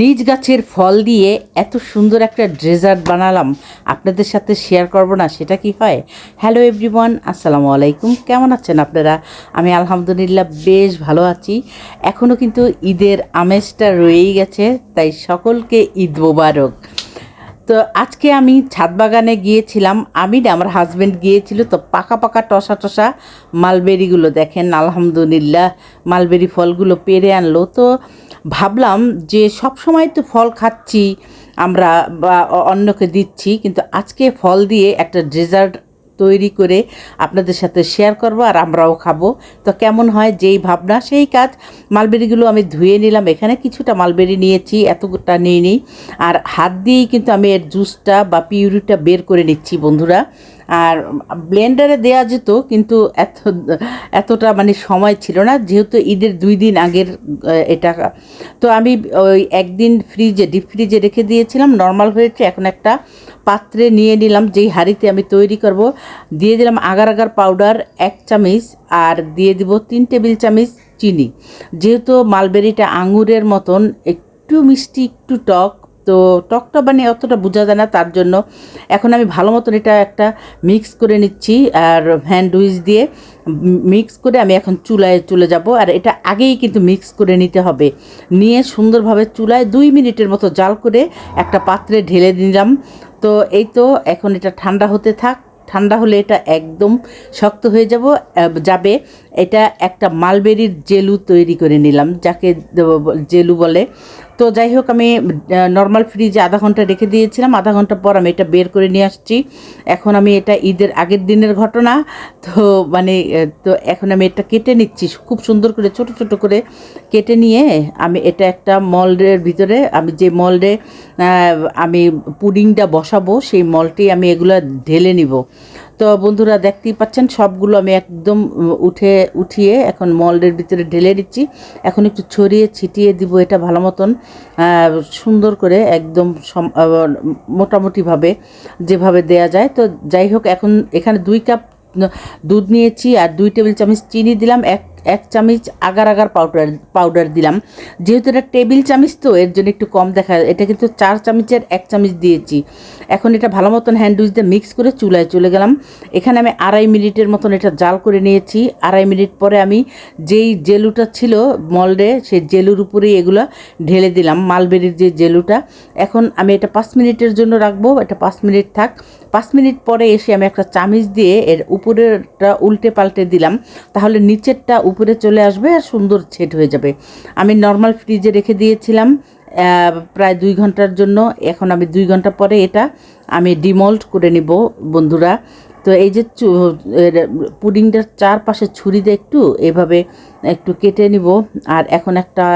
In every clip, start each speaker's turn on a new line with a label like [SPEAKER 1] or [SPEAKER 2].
[SPEAKER 1] নিজ গাছের ফল দিয়ে এত সুন্দর একটা ডেজার্ট বানালাম। আপনাদের সাথে শেয়ার করব না, সেটা কি হয়? হ্যালো এভরিওয়ান আসসালামু আলাইকুম। কেমন আছেন আপনারা? আমি আলহামদুলিল্লাহ বেশ ভালো আছি। এখনও কিন্তু ঈদের আমেজটা রয়েই গেছে, তাই সকলকে ঈদ মোবারক। তো আজকে আমি ছাদ বাগানে গিয়েছিলাম। আমি না, আমার হাজব্যান্ড গিয়েছিল, তো পাকা পাকা টসা টসা মালবেরিগুলো দেখেন, আলহামদুলিল্লাহ মালবেরি ফলগুলো পেরে আনলো। তো ভাবলাম যে সব সময় তো ফল খাচ্ছি, আমরা বা অন্যকে দিচ্ছি, কিন্তু আজকে ফল দিয়ে একটা ডেজার্ট তৈরি করে আপনাদের সাথে শেয়ার করব আর আমরাও খাব। তো কেমন হয় যেই ভাবনা, সেই কাজ। মালবেরিগুলো আমি ধুয়ে নিলাম, এখানে কিছুটা মালবেরি নিয়েছি এতটা নিই আর হাত দিয়েই কিন্তু আমি এর জুসটা বা পিউরিটা বের করে নিচ্ছি, বন্ধুরা। আর ব্লেন্ডারে দেওয়া যেত, কিন্তু এত, এতটা মানে সময় ছিল না, যেহেতু ঈদের দুই দিন আগের এটা। তো আমি ওই একদিন ফ্রিজে, ডিপ ফ্রিজে রেখে দিয়েছিলাম, নর্মাল হয়েছে, এখন একটা পাত্রে নিয়ে নিলাম, যেই হাঁড়িতে আমি তৈরি করব। দিয়ে দিলাম আগার আগার পাউডার, এক চামচ, আর দিয়ে দিব তিন টেবিল চামচ চিনি। যেহেতু মালবেরিটা আঙুরের মতন, একটু মিষ্টি, একটু টক তো টকটা মানে অতটা বোঝা যায় না তার জন্য। এখন আমি ভালো মতন এটা একটা মিক্স করে নিচ্ছি আর হ্যান্ড উইচ দিয়ে মিক্স করে আমি এখন চুলায় চলে যাব। আর এটা আগেই কিন্তু মিক্স করে নিতে হবে। নিয়ে সুন্দরভাবে চুলায় দুই মিনিটের মতো জাল করে একটা পাত্রে ঢেলে দিলাম তো এই তো এখন এটা ঠান্ডা হতে থাক। ঠান্ডা হলে এটা একদম শক্ত হয়ে যাব যাবে। এটা একটা মালবেরির জেলু তৈরি করে নিলাম, যাকে জেলু বলে। তো যাই হোক আমি নর্মাল ফ্রিজে আধা ঘণ্টা রেখে দিয়েছিলাম। আধা ঘণ্টা পর আমি এটা বের করে নিয়ে আসছি। এখন আমি এটা ঈদের আগের দিনের ঘটনা। তো মানে তো এখন আমি এটা কেটে নিচ্ছি। খুব সুন্দর করে, ছোট ছোট করে কেটে নিয়ে আমি এটা একটা মল্ডের ভিতরে, আমি যে মল্ডে আমি পুডিংটা বসাবো, সেই মলটি আমি এগুলো ঢেলে নিব। তো বন্ধুরা দেখতেই পাচ্ছেন, সবগুলো আমি একদম উঠে, উঠিয়ে এখন মল্ডের ভিতরে ঢেলে দিচ্ছি। এখন একটু ছড়িয়ে ছিটিয়ে দিব এটা ভালো মতন সুন্দর করে একদম মোটামুটিভাবে যেভাবে দেয়া যায়। তো যাই হোক, এখন এখানে দুই কাপ দুধ নিয়েছি আর দুই টেবিল চামচ চিনি দিলাম। এক এক চামচ আগার আগার পাউডার পাউডার দিলাম। যেহেতু এটা টেবিল চামচ, তো এর জন্য একটু কম দেখা এটা কিন্তু চার চামচের এক চামচ দিয়েছি। এখন এটা ভালো মতন হ্যান্ড উইচ দিয়ে মিক্স করে চুলায় চলে গেলাম। এখানে আমি আড়াই মিনিটের মতন এটা জাল করে নিয়েছি। আড়াই মিনিট পরে আমি যেই জেলুটা ছিল মলডে সেই জেলুর উপরেই এগুলো ঢেলে দিলাম মালবেরির যে জেলুটা। এখন আমি এটা পাঁচ মিনিটের জন্য রাখব। এটা পাঁচ মিনিট থাক। পাঁচ মিনিট পরে এসে আমি একটা চামিচ দিয়ে এর উপরেরটা উল্টে পাল্টে দিলাম, তাহলে নিচেরটা উপরে চলে আসবে আর সুন্দর ছেট হয়ে যাবে। আমি নর্মাল ফ্রিজে রেখে দিয়েছিলাম প্রায় দুই ঘণ্টার জন্য। এখন আমি দুই ঘণ্টা পরে এটা আমি ডিমল্ট করে নিব, বন্ধুরা। তো এই যে পুডিংটার চারপাশে ছুরি দিয়ে একটু এভাবে একটু কেটে নিব। আর এখন একটা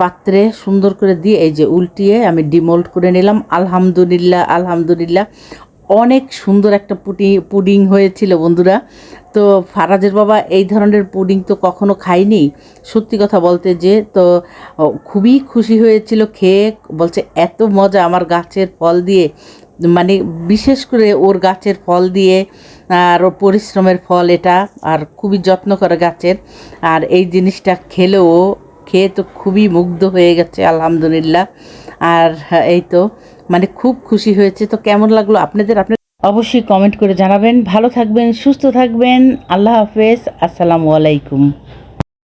[SPEAKER 1] পাত্রে সুন্দর করে দিয়ে এই যে উল্টিয়ে আমি ডিমোল্ড করে নিলাম। আলহামদুলিল্লাহ আলহামদুলিল্লাহ। অনেক সুন্দর একটা পুটি, পুডিং হয়েছিল বন্ধুরা। তো ফারাজের বাবা এই ধরনের পুডিং তো কখনো খাইনি সত্যি কথা বলতে যে, তো খুবই খুশি হয়েছিল খেয়ে। বলছে, এত মজা আমার গাছের ফল দিয়ে। মানে বিশেষ করে ওর গাছের ফল দিয়ে, আর ওর পরিশ্রমের ফল এটা, আর খুবই যত্ন করে গাছের। আর এই জিনিসটা খেলেও খেয়ে তো খুবই মুগ্ধ হয়ে গেছে আলহামদুলিল্লাহ। আর হ্যাঁ, এই তো মানে খুব খুশি হয়েছে। তো কেমন লাগল আপনাদের? আপনার অবশ্যই কমেন্ট করে জানাবেন। ভালো থাকবেন সুস্থ থাকবেন। আল্লাহ হাফেজ। আসসালামু আলাইকুম।